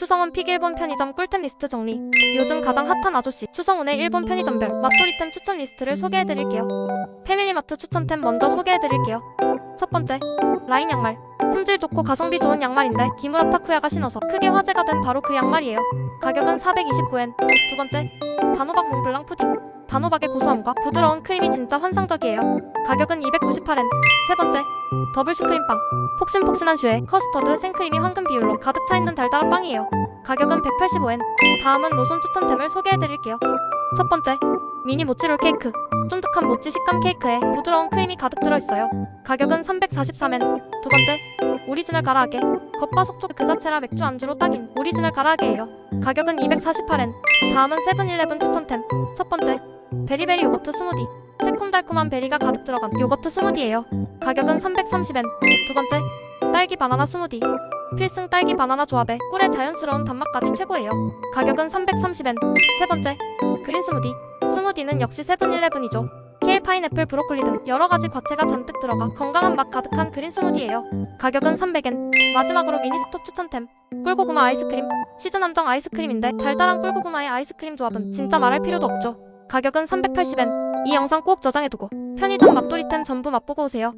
추성훈 픽 일본 편의점 꿀템 리스트 정리. 요즘 가장 핫한 아저씨 추성훈의 일본 편의점별 맛돌이템 추천 리스트를 소개해드릴게요. 패밀리마트 추천템 먼저 소개해드릴게요. 첫 번째, 라인 양말. 품질 좋고 가성비 좋은 양말인데 기무라 타쿠야가 신어서 크게 화제가 된 바로 그 양말이에요. 가격은 429엔. 두 번째, 단호박 몽블랑 푸딩. 단호박의 고소함과 부드러운 크림이 진짜 환상적이에요. 가격은 298엔. 세 번째, 더블 슈크림빵. 폭신폭신한 슈에 커스터드 생크림이 황금 비율로 가득 차 있는 달달한 빵이에요. 가격은 185엔. 다음은 로손 추천템을 소개해드릴게요. 첫 번째, 미니 모찌롤 케이크. 쫀득한 모찌 식감 케이크에 부드러운 크림이 가득 들어있어요. 가격은 343엔. 두 번째, 오리지널 가라아게. 겉바 속촉 그 자체라 맥주 안주로 딱인 오리지널 가라아게예요. 가격은 248엔. 다음은 세븐일레븐 추천템. 첫 번째, 베리베리 요거트 스무디. 새콤달콤한 베리가 가득 들어간 요거트 스무디예요. 가격은 330엔. 두 번째, 딸기 바나나 스무디. 필승 딸기 바나나 조합에 꿀의 자연스러운 단맛까지 최고예요. 가격은 330엔. 세 번째, 그린 스무디. 스무디는 역시 세븐일레븐이죠. 케일 파인애플 브로콜리 등 여러 가지 과채가 잔뜩 들어가 건강한 맛 가득한 그린 스무디예요. 가격은 300엔. 마지막으로 미니스톱 추천템. 꿀고구마 아이스크림. 시즌 한정 아이스크림인데 달달한 꿀고구마의 아이스크림 조합은 진짜 말할 필요도 없죠. 가격은 380엔. 이 영상 꼭 저장해두고 편의점 맛돌이템 전부 맛보고 오세요.